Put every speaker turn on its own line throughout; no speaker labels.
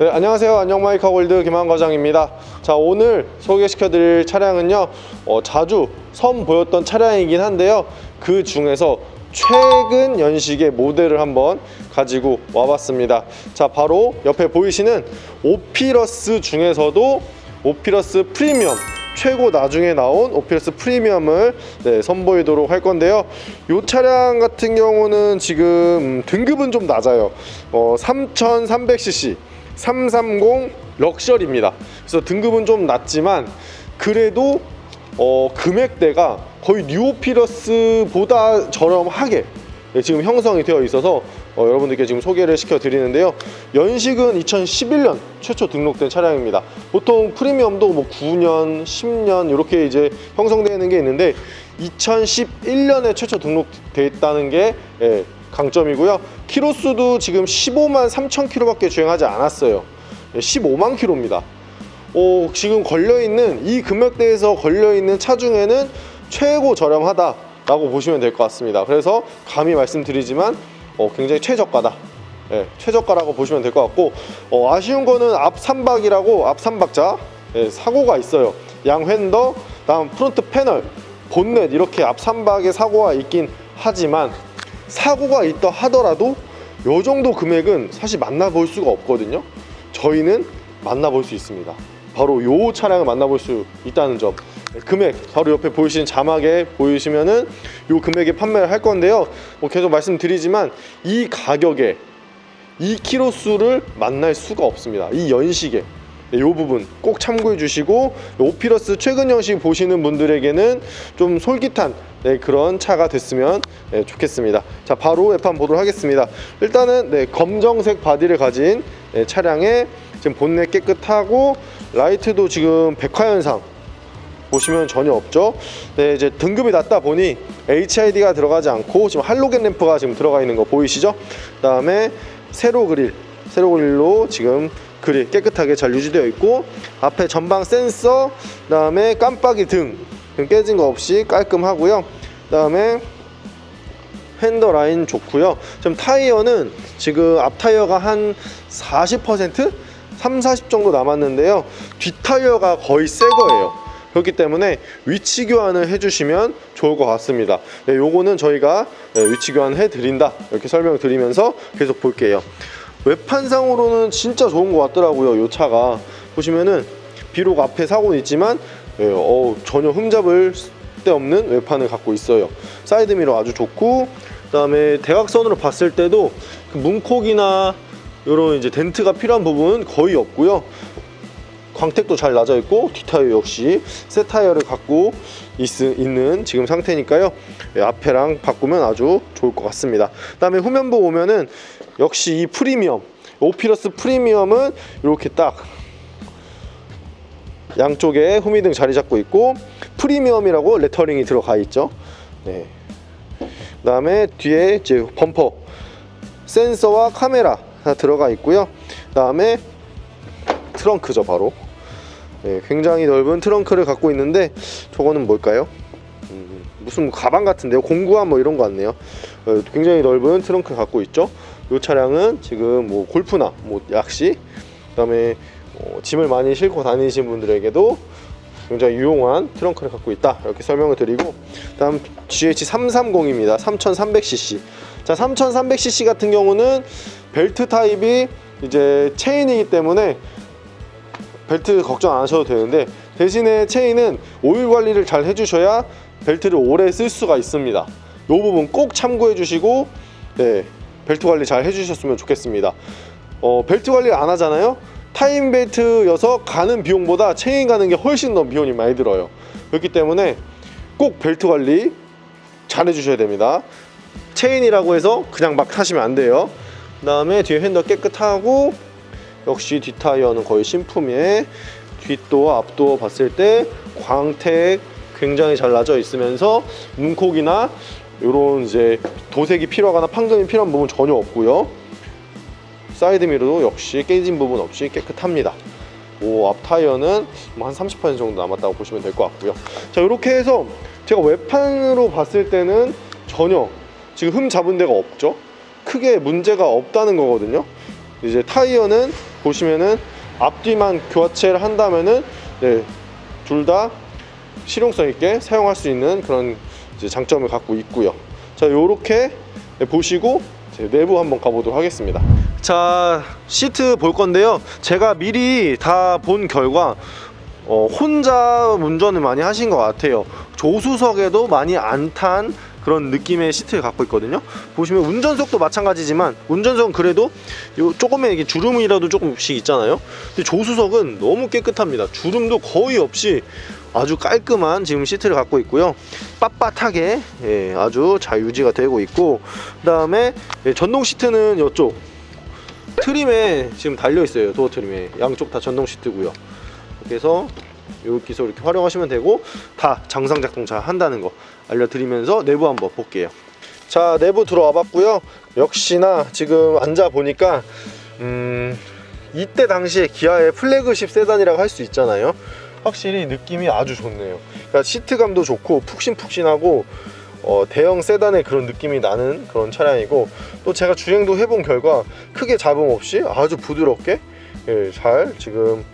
네, 안녕하세요. 안녕 마이카 골드 김한 과장입니다. 자, 오늘 소개시켜 드릴 차량은요, 어, 자주 선 보였던 차량이긴 한데요. 그 중에서 최근 연식의 모델을 한번 가지고 와봤습니다. 자, 바로 옆에 보이시는 오피러스 중에서도 오피러스 프리미엄 최고 나중에 나온 오피러스 프리미엄을 네, 선보이도록 할 건데요. 이 차량 같은 경우는 지금 등급은 좀 낮아요. 어, 3300cc 330 럭셔리입니다. 그래서 등급은 좀 낮지만 그래도 어, 금액대가 거의 뉴오피러스보다 저렴하게 네, 지금 형성이 되어 있어서 어, 여러분들께 지금 소개를 시켜 드리는데요. 연식은 2011년 최초 등록된 차량입니다. 보통 프리미엄도 뭐 9년, 10년 이렇게 이제 형성되는 게 있는데 2011년에 최초 등록돼 있다는 게 예, 강점이고요. 키로수도 지금 15만 3천 킬로밖에 주행하지 않았어요. 예, 15만 킬로입니다. 어, 지금 걸려 있는 이 금액대에서 걸려 있는 차 중에는 최고 저렴하다라고 보시면 될 것 같습니다. 그래서 감히 말씀드리지만 어, 굉장히 최저가다. 예, 최저가라고 보시면 될 것 같고 어, 아쉬운 거는 앞 삼박이라고 앞 삼박자 예, 사고가 있어요. 양 휀더, 다음 프론트 패널, 본넷 이렇게 앞 삼박에 사고가 있긴 하지만 사고가 있다 하더라도 요 정도 금액은 사실 만나볼 수가 없거든요. 저희는 만나볼 수 있습니다. 바로 요 차량을 만나볼 수 있다는 점. 네, 금액 바로 옆에 보이시는 자막에 보이시면은 요 금액에 판매를 할 건데요. 뭐 계속 말씀드리지만 이 가격에 이 키로수를 만날 수가 없습니다. 이 연식에. 네, 이 부분 꼭 참고해 주시고 오피러스 최근 연식 보시는 분들에게는 좀 솔깃한 네, 그런 차가 됐으면 네, 좋겠습니다. 자 바로 외판 보도록 하겠습니다. 일단은 네, 검정색 바디를 가진 네, 차량에 지금 본넷 깨끗하고 라이트도 지금 백화현상 보시면 전혀 없죠. 네, 이제 등급이 낮다 보니 HID가 들어가지 않고 지금 할로겐 램프가 지금 들어가 있는 거 보이시죠? 그 다음에 세로 그릴, 세로 그릴로 지금 그릴 깨끗하게 잘 유지되어 있고 앞에 전방 센서, 그다음에 깜빡이 등, 등 깨진 거 없이 깔끔하고요. 그다음에 핸더 라인 좋고요. 지금 타이어는 지금 앞 타이어가 한 40%? 3, 40 정도 남았는데요. 뒷 타이어가 거의 새 거예요. 그렇기 때문에 위치 교환을 해주시면 좋을 것 같습니다. 네, 요거는 저희가 네, 위치 교환 해드린다 이렇게 설명을 드리면서 계속 볼게요. 외판상으로는 진짜 좋은 것 같더라고요. 요 차가 보시면은 비록 앞에 사고는 있지만 예, 어, 전혀 흠잡을 데 없는 외판을 갖고 있어요. 사이드 미러 아주 좋고 그 다음에 대각선으로 봤을 때도 그 문콕이나 이런 이제 덴트가 필요한 부분은 거의 없고요. 광택도 잘 낮아 있고 뒷타이어 역시 새 타이어를 갖고 있, 있는 지금 상태니까요. 예, 앞에랑 바꾸면 아주 좋을 것 같습니다. 그 다음에 후면부 오면은 역시 이 프리미엄 오피러스 프리미엄은 이렇게 딱 양쪽에 후미등 자리 잡고 있고 프리미엄이라고 레터링이 들어가 있죠. 네. 그 다음에 뒤에 이제 범퍼 센서와 카메라 다 들어가 있고요. 그 다음에 트렁크죠 바로. 네, 굉장히 넓은 트렁크를 갖고 있는데 저거는 뭘까요? 음, 무슨 뭐 가방 같은데요. 공구함 뭐 이런 거 같네요. 어, 굉장히 넓은 트렁크 갖고 있죠. 이 차량은 지금 뭐 골프나 뭐 약시 그다음에 어, 짐을 많이 싣고 다니시는 분들에게도 굉장히 유용한 트렁크를 갖고 있다. 이렇게 설명을 드리고 다음 GH330입니다. 3300cc 자 3300cc 같은 경우는 벨트 타입이 이제 체인이기 때문에 벨트 걱정 안 하셔도 되는데 대신에 체인은 오일 관리를 잘 해주셔야 벨트를 오래 쓸 수가 있습니다. 이 부분 꼭 참고해 주시고 네 벨트 관리 잘 해주셨으면 좋겠습니다 어, 벨트 관리를 안 하잖아요 타임 벨트여서 가는 비용보다 체인 가는 게 훨씬 더 비용이 많이 들어요. 그렇기 때문에 꼭 벨트 관리 잘 해주셔야 됩니다. 체인이라고 해서 그냥 막 타시면 안 돼요. 그 다음에 뒤에 핸들 깨끗하고 역시 뒷 타이어는 거의 신품에 뒷도어 앞도어 봤을 때 광택 굉장히 잘 나져 있으면서 문콕이나 이런 이제 도색이 필요하거나 판금이 필요한 부분 전혀 없고요. 사이드 미러도 역시 깨진 부분 없이 깨끗합니다. 오, 앞 타이어는 뭐 한 30% 정도 남았다고 보시면 될 것 같고요. 자, 이렇게 해서 제가 외판으로 봤을 때는 전혀 지금 흠 잡은 데가 없죠. 크게 문제가 없다는 거거든요. 이제 타이어는 보시면은 앞뒤만 교체를 한다면은 네, 둘 다 실용성 있게 사용할 수 있는 그런 이제 장점을 갖고 있고요. 자, 요렇게 네, 보시고 내부 한번 가보도록 하겠습니다. 자, 시트 볼 건데요. 제가 미리 다 본 결과 어, 혼자 운전을 많이 하신 것 같아요. 조수석에도 많이 안 탄 그런 느낌의 시트를 갖고 있거든요. 보시면 운전석도 마찬가지지만 운전석은 그래도 요 조금의 이게 주름이라도 조금씩 있잖아요. 근데 조수석은 너무 깨끗합니다. 주름도 거의 없이 아주 깔끔한 지금 시트를 갖고 있고요. 빳빳하게 예, 아주 잘 유지가 되고 있고 그다음에 예, 전동 시트는 이쪽 트림에 지금 달려 있어요. 도어 트림에 양쪽 다 전동 시트고요. 그래서 여기서 이렇게 활용하시면 되고 다 정상 작동 잘 한다는 거 알려드리면서 내부 한번 볼게요. 자 내부 들어와 봤고요. 역시나 지금 앉아 보니까 음 이때 당시에 기아의 플래그십 세단이라고 할 수 있잖아요. 확실히 느낌이 아주 좋네요. 그러니까 시트감도 좋고 푹신푹신하고 어, 대형 세단의 그런 느낌이 나는 그런 차량이고 또 제가 주행도 해본 결과 크게 잡음 없이 아주 부드럽게 예, 잘 지금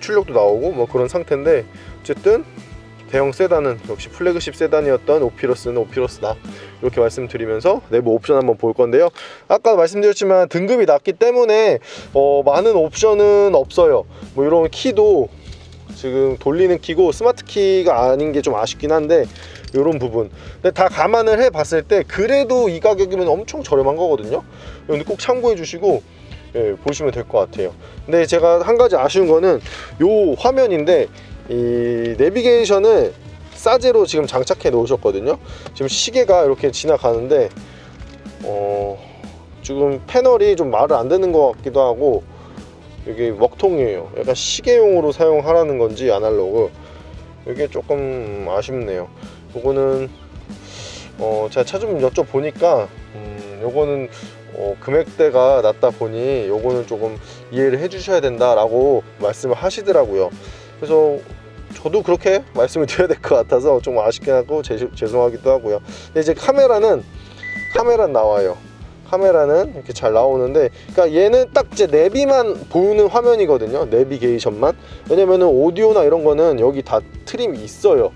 출력도 나오고 뭐 그런 상태인데 어쨌든 대형 세단은 역시 플래그십 세단이었던 오피러스는 오피러스다. 이렇게 말씀드리면서 내부 옵션 한번 볼 건데요. 아까 말씀드렸지만 등급이 낮기 때문에 어, 많은 옵션은 없어요. 뭐 이런 키도 지금 돌리는 키고 스마트 키가 아닌 게 좀 아쉽긴 한데 이런 부분. 근데 다 감안을 해 봤을 때 그래도 이 가격이면 엄청 저렴한 거거든요. 근데 꼭 참고해 주시고 예, 보시면 될 것 같아요. 근데 제가 한 가지 아쉬운 거는 요 화면인데 이 내비게이션을 싸제로 지금 장착해 놓으셨거든요. 지금 시계가 이렇게 지나가는데 어 지금 패널이 좀 말을 안 듣는 것 같기도 하고 이게 먹통이에요 약간 시계용으로 사용하라는 건지 아날로그 이게 조금 아쉽네요 요거는 어 제가 차좀 여쭤보니까 음 요거는 어, 금액대가 낮다 보니 요거는 조금 이해를 해주셔야 된다라고 말씀을 하시더라고요. 그래서 저도 그렇게 말씀을 드려야 될 것 같아서 좀 아쉽긴 하고 제, 죄송하기도 하고요. 이제 카메라는 카메라는 나와요. 카메라는 이렇게 잘 나오는데, 그러니까 얘는 딱 이제 내비만 보이는 화면이거든요. 내비게이션만. 왜냐면은 오디오나 이런 거는 여기 다 트림이 있어요.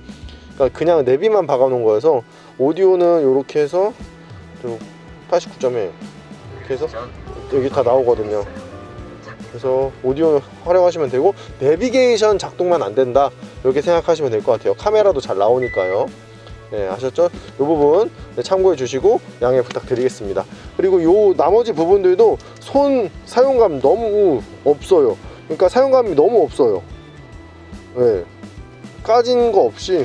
그러니까 그냥 내비만 박아 놓은 거여서 오디오는 이렇게 해서 89.1 이렇게 해서 여기 다 나오거든요. 그래서 오디오 활용하시면 되고 내비게이션 작동만 안 된다 이렇게 생각하시면 될 것 같아요. 카메라도 잘 나오니까요. 네, 아셨죠? 이 부분 네, 참고해 주시고 양해 부탁드리겠습니다. 그리고 요 나머지 부분들도 손 사용감 너무 없어요. 그러니까 사용감이 너무 없어요. 네, 까진 거 없이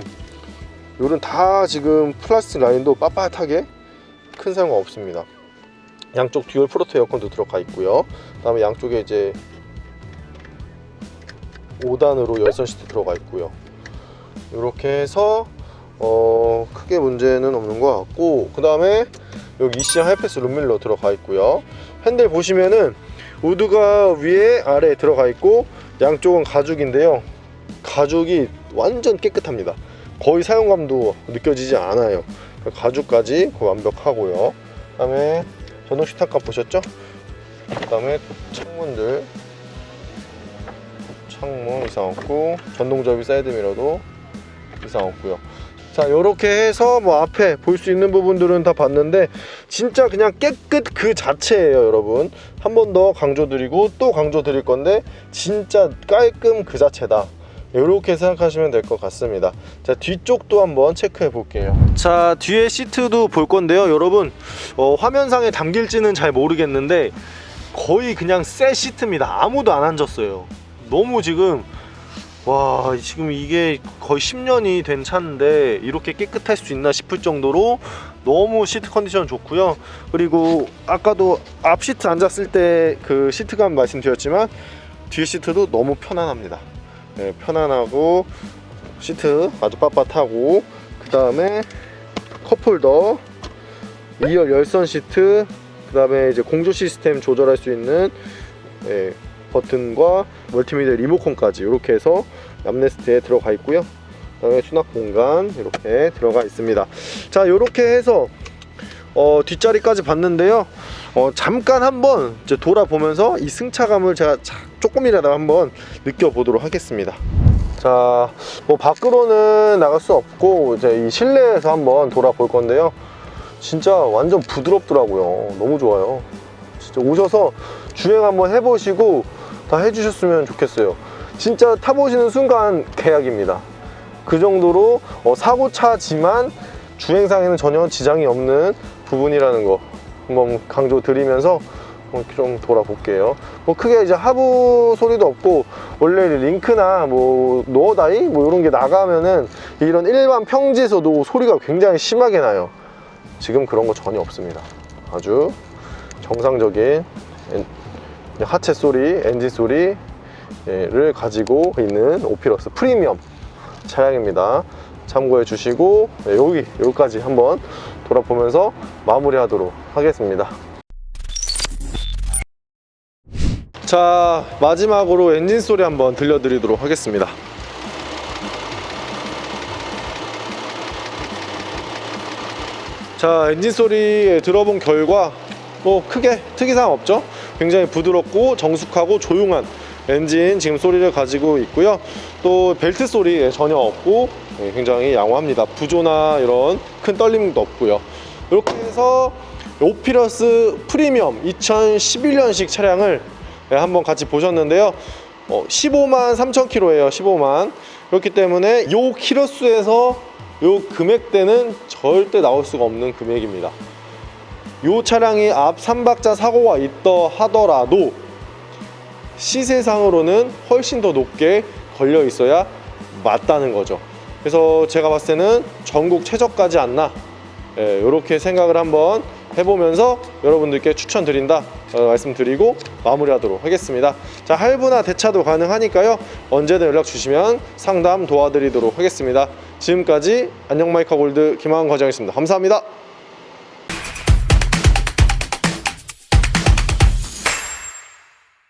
요런 다 지금 플라스틱 라인도 빳빳하게 큰 사용감 없습니다. 양쪽 듀얼 프로토 에어컨도 들어가 있고요. 그 다음에 양쪽에 이제 5단으로 열선 시트 들어가 있고요. 이렇게 해서 어, 크게 문제는 없는 것 같고 그 다음에 여기 ECM 하이패스 룸밀러 들어가 있고요. 핸들 보시면은 우드가 위에 아래에 들어가 있고 양쪽은 가죽인데요. 가죽이 완전 깨끗합니다. 거의 사용감도 느껴지지 않아요. 가죽까지 완벽하고요. 그 다음에 전동 시타값 보셨죠? 그 다음에 창문들 창문 이상 없고 전동 접이 사이드 미러도 이상 없고요. 자 이렇게 해서 뭐 앞에 볼 수 있는 부분들은 다 봤는데 진짜 그냥 깨끗 그 자체예요 여러분. 한 번 더 강조드리고 또 강조드릴 건데 진짜 깔끔 그 자체다. 이렇게 생각하시면 될 것 같습니다. 자 뒤쪽도 한번 체크해 볼게요. 자 뒤에 시트도 볼 건데요. 여러분 어, 화면상에 담길지는 잘 모르겠는데 거의 그냥 새 시트입니다. 아무도 안 앉았어요. 너무 지금 와 지금 이게 거의 10년이 된 차인데 이렇게 깨끗할 수 있나 싶을 정도로 너무 시트 컨디션 좋고요. 그리고 아까도 앞 시트 앉았을 때 그 시트감 말씀드렸지만 뒤 시트도 너무 편안합니다. 네, 편안하고 시트 아주 빳빳하고 그 다음에 컵홀더 2열 열선 시트 그 다음에 이제 공조 시스템 조절할 수 있는 예, 버튼과 멀티미디어 리모컨까지 이렇게 해서 암레스트에 들어가 있고요. 그다음에 수납 공간 이렇게 들어가 있습니다. 자, 이렇게 해서 어, 뒷자리까지 봤는데요. 어, 잠깐 한번 돌아보면서 이 승차감을 제가 자- 조금이라도 한번 느껴보도록 하겠습니다. 자, 뭐 밖으로는 나갈 수 없고 이제 이 실내에서 한번 돌아볼 건데요. 진짜 완전 부드럽더라고요. 너무 좋아요. 진짜 오셔서 주행 한번 해보시고 다 해주셨으면 좋겠어요. 진짜 타보시는 순간 계약입니다. 그 정도로 어, 사고차지만 주행상에는 전혀 지장이 없는 부분이라는 거 한번 강조 드리면서 어, 좀 돌아볼게요. 뭐 크게 이제 하부 소리도 없고 원래 링크나 뭐 노어다이 뭐 이런 게 나가면은 이런 일반 평지에서도 소리가 굉장히 심하게 나요. 지금 그런 거 전혀 없습니다. 아주 정상적인 엔- 하체 소리, 엔진 소리를 가지고 있는 오피러스 프리미엄 차량입니다. 참고해 주시고 네, 여기 여기까지 한번 돌아보면서 마무리하도록 하겠습니다. 자 마지막으로 엔진 소리 한번 들려드리도록 하겠습니다. 자 엔진 소리 들어본 결과 뭐 크게 특이사항 없죠? 굉장히 부드럽고 정숙하고 조용한 엔진 지금 소리를 가지고 있고요. 또 벨트 소리 전혀 없고 예, 굉장히 양호합니다. 부조나 이런 큰 떨림도 없고요. 이렇게 해서 오피러스 프리미엄 2011년식 차량을 예, 한번 같이 보셨는데요. 어, 15만 3천 킬로예요 15만. 그렇기 때문에 요 키로수에서 요 금액대는 절대 나올 수가 없는 금액입니다. 요 차량이 앞 3박자 사고가 있더 하더라도 시세상으로는 훨씬 더 높게 걸려 있어야 맞다는 거죠. 그래서 제가 봤을 때는 전국 최저까지 않나 이렇게 생각을 한번 해보면서 여러분들께 추천드린다 어, 말씀드리고 마무리하도록 하겠습니다. 자 할부나 대차도 가능하니까요 언제든 연락 주시면 상담 도와드리도록 하겠습니다. 지금까지 안녕 마이카 골드 김하은 과장이었습니다. 감사합니다.